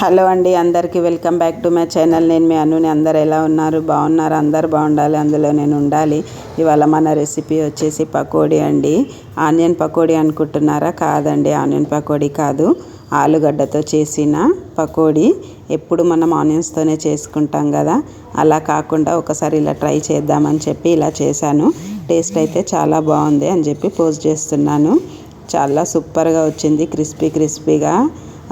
Hello అండి అందరికీ welcome back to my channel. నేను మీ అనుని అందరు ఎలా ఉన్నారు? బాగున్నారు? అందరు బాగుండాలి అందులో నేను ఉండాలి. ఇవాళ మన రెసిపీ వచ్చేసి పకోడీ అండి. ఆనియన్ పకోడీ అనుకుంటున్నారా? కాదండి ఆనియన్ పకోడీ కాదు. ఆలుగడ్డతో చేసిన పకోడీ. ఎప్పుడు మనం ఆనియన్స్తోనే చేసుకుంటాం కదా. అలా కాకుండా ఒకసారి ఇలా ట్రై చేద్దామని చెప్పి ఇలా చేశాను. టేస్ట్ అయితే చాలా బాగుంది అని చెప్పి పోస్ట్ చేస్తున్నాను. చాలా సూపర్గా వచ్చింది క్రిస్పీ క్రిస్పీగా.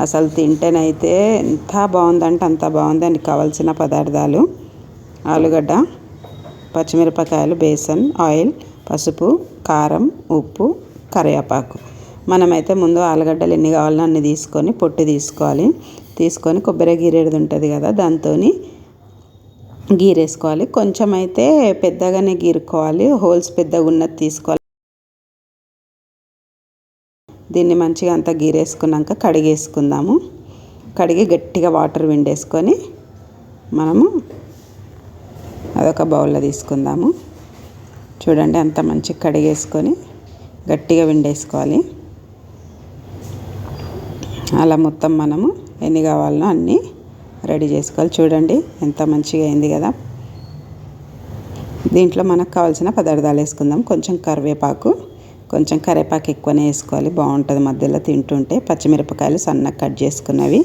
అసలు తింటేనైతే ఎంత బాగుందంటే అంత బాగుంది దానికి కావాల్సిన పదార్థాలు. ఆలుగడ్డ పచ్చిమిరపకాయలు బేసన్ ఆయిల్ పసుపు కారం ఉప్పు కరివేపాకు. మనమైతే ముందు ఆలుగడ్డలు ఎన్ని కావాలో అన్ని తీసుకొని పొట్టు తీసుకోవాలి. తీసుకొని కొబ్బరి గీరేది ఉంటుంది కదా దాంతో గీరేసుకోవాలి. కొంచెం అయితే పెద్దగానే గీరుకోవాలి. హోల్స్ పెద్దగా ఉన్నది తీసుకోవాలి. దీన్ని మంచిగా అంతా గీరేసుకున్నాక కడిగేసుకుందాము. కడిగి గట్టిగా వాటర్ విండేసుకొని మనము అదొక బౌల్లో తీసుకుందాము. చూడండి అంత మంచిగా కడిగేసుకొని గట్టిగా విండేసుకోవాలి అలా మొత్తం మనము ఎన్ని కావాలనో అన్నీ రెడీ చేసుకోవాలి. చూడండి ఎంత మంచిగా అయింది కదా. దీంట్లో మనకు కావాల్సిన పదార్థాలు వేసుకుందాం. కొంచెం కరివేపాకు. కొంచెం కరివేపాకు ఎక్కువనే వేసుకోవాలి. బాగుంటుంది మధ్యలో తింటుంటే. పచ్చిమిరపకాయలు సన్నగా కట్ చేసుకున్నవి.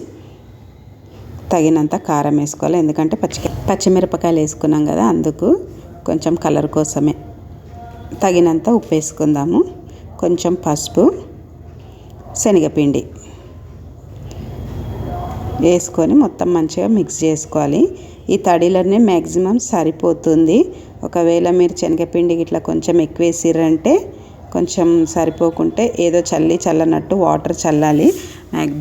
తగినంత కారం వేసుకోవాలి. ఎందుకంటే పచ్చి పచ్చిమిరపకాయలు వేసుకున్నాం కదా అందుకు కొంచెం కలర్ కోసమే. తగినంత ఉప్పు వేసుకుందాము. కొంచెం పసుపు శనగపిండి వేసుకొని మొత్తం మంచిగా మిక్స్ చేసుకోవాలి. ఈ తడిలోనే మ్యాక్సిమం సరిపోతుంది. ఒకవేళ మీరు శనగపిండి ఇట్లా కొంచెం ఎక్కువ వేసిర్రంటే కొంచెం సరిపోకుంటే ఏదో చల్లి చల్లనట్టు వాటర్ చల్లాలి.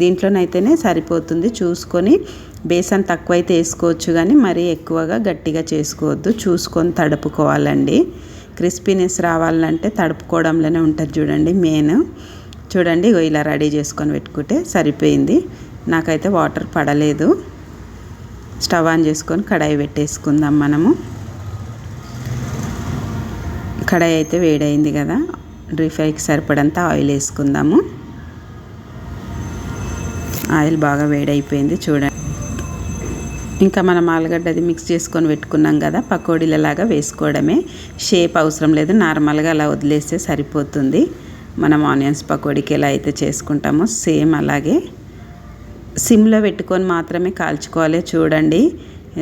దీంట్లోనైతేనే సరిపోతుంది. చూసుకొని బేసన్ తక్కువైతే వేసుకోవచ్చు కానీ మరీ ఎక్కువగా గట్టిగా చేసుకోవద్దు. చూసుకొని తడుపుకోవాలండి. క్రిస్పీనెస్ రావాలంటే తడుపుకోవడంలోనే ఉంటుంది చూడండి మెయిన్. చూడండి ఇలా రెడీ చేసుకొని పెట్టుకుంటే సరిపోయింది. నాకైతే వాటర్ పడలేదు. స్టవ్ ఆన్ చేసుకొని కడాయి పెట్టేసుకుందాం మనము. కడాయి అయితే వేడైంది కదా. డ్రీ సరిపడంత ఆయిల్ వేసుకుందాము. ఆయిల్ బాగా వేడైపోయింది చూడండి. ఇంకా మనం ఆలుగడ్డది మిక్స్ చేసుకొని పెట్టుకున్నాం కదా పకోడీలలాగా వేసుకోవడమే. షేప్ అవసరం లేదు నార్మల్గా అలా వదిలేస్తే సరిపోతుంది. మనం ఆనియన్స్ పకోడీకి ఎలా అయితే చేసుకుంటామో సేమ్ అలాగే. సిమ్లో పెట్టుకొని మాత్రమే కాల్చుకోవాలి చూడండి.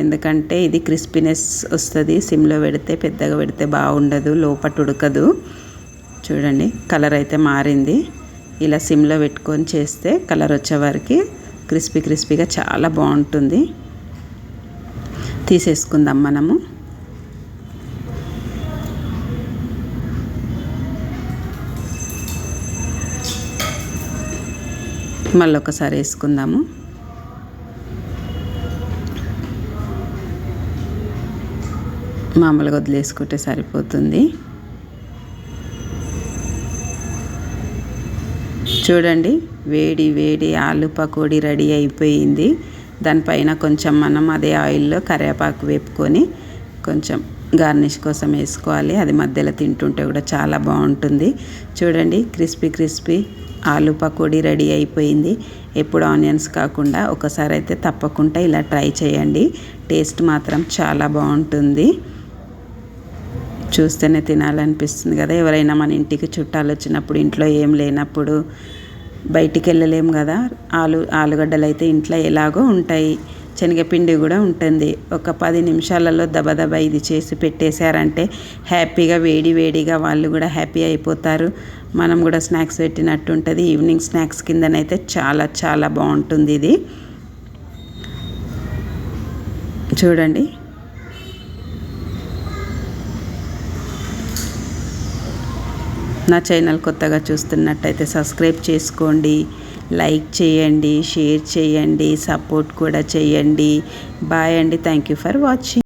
ఎందుకంటే ఇది క్రిస్పీనెస్ వస్తుంది సిమ్లో పెడితే పెద్దగా పెడితే బాగుండదు లోపట ఉడకదు. చూడండి కలర్ అయితే మారింది. ఇలా సిమ్లో పెట్టుకొని చేస్తే కలర్ వచ్చేవారికి క్రిస్పీ క్రిస్పీగా చాలా బాగుంటుంది. తీసేసుకుందాం మనము. మళ్ళీ ఒకసారి వేసుకుందాము. మామూలుగా వదిలేసుకుంటే సరిపోతుంది. చూడండి వేడి వేడి ఆలు పకోడీ రెడీ అయిపోయింది. దానిపైన కొంచెం మనం అదే ఆయిల్లో కరివేపాకు వేపుకొని కొంచెం గార్నిష్ కోసం వేసుకోవాలి. అది మధ్యలో తింటుంటే కూడా చాలా బాగుంటుంది. చూడండి క్రిస్పీ క్రిస్పీ ఆలు పకోడీ రెడీ అయిపోయింది. ఎప్పుడు ఆనియన్స్ కాకుండా ఒకసారి అయితే తప్పకుండా ఇలా ట్రై చేయండి. టేస్ట్ మాత్రం చాలా బాగుంటుంది. చూస్తేనే తినాలనిపిస్తుంది కదా. ఎవరైనా మన ఇంటికి చుట్టాలు వచ్చినప్పుడు ఇంట్లో ఏం లేనప్పుడు బయటికి వెళ్ళలేము కదా. ఆలు ఆలుగడ్డలు అయితే ఇంట్లో ఎలాగో ఉంటాయి. శనగపిండి కూడా ఉంటుంది. ఒక పది నిమిషాలలో దబదబ ఇది చేసి పెట్టేశారంటే హ్యాపీగా వేడి వేడిగా వాళ్ళు కూడా హ్యాపీ అయిపోతారు. మనం కూడా స్నాక్స్ పెట్టినట్టు ఉంటుంది. ఈవినింగ్ స్నాక్స్ కిందనైతే చాలా చాలా బాగుంటుంది ఇది. చూడండి. నా ఛానల్ కొత్తగా చూస్తున్నట్టయితే సబ్స్క్రైబ్ చేసుకోండి లైక్ చేయండి షేర్ చేయండి సపోర్ట్ కూడా చేయండి. బాయ్ అండి. Thank you for watching